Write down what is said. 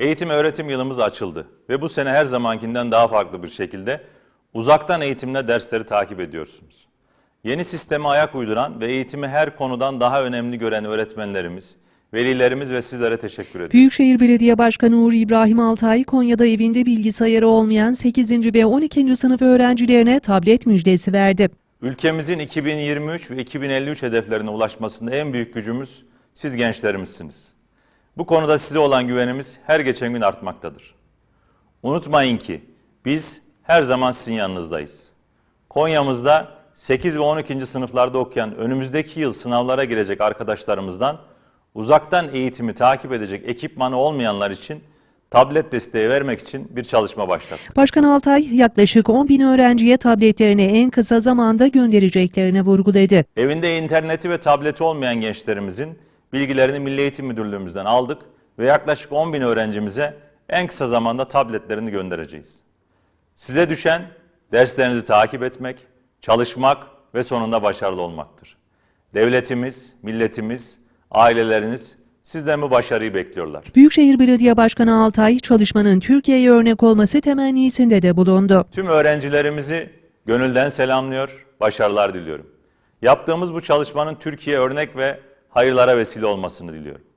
Eğitim öğretim yılımız açıldı ve bu sene her zamankinden daha farklı bir şekilde uzaktan eğitimle dersleri takip ediyorsunuz. Yeni sisteme ayak uyduran ve eğitimi her konudan daha önemli gören öğretmenlerimiz, velilerimiz ve sizlere teşekkür ediyorum. Büyükşehir Belediye Başkanı Uğur İbrahim Altay, Konya'da evinde bilgisayarı olmayan 8. ve 12. sınıf öğrencilerine tablet müjdesi verdi. Ülkemizin 2023 ve 2053 hedeflerine ulaşmasında en büyük gücümüz siz gençlerimizsiniz. Bu konuda size olan güvenimiz her geçen gün artmaktadır. Unutmayın ki biz her zaman sizin yanınızdayız. Konya'mızda 8 ve 12. sınıflarda okuyan önümüzdeki yıl sınavlara girecek arkadaşlarımızdan uzaktan eğitimi takip edecek ekipmanı olmayanlar için tablet desteği vermek için bir çalışma başlattık. Başkan Altay, yaklaşık 10 bin öğrenciye tabletlerini en kısa zamanda göndereceklerini vurguladı. Evinde interneti ve tableti olmayan gençlerimizin bilgilerini Milli Eğitim Müdürlüğümüzden aldık ve yaklaşık 10 bin öğrencimize en kısa zamanda tabletlerini göndereceğiz. Size düşen derslerinizi takip etmek, çalışmak ve sonunda başarılı olmaktır. Devletimiz, milletimiz, aileleriniz sizden bu başarıyı bekliyorlar. Büyükşehir Belediye Başkanı Altay, çalışmanın Türkiye'ye örnek olması temennisinde de bulundu. Tüm öğrencilerimizi gönülden selamlıyor, başarılar diliyorum. Yaptığımız bu çalışmanın Türkiye örnek ve hayırlara vesile olmasını diliyorum.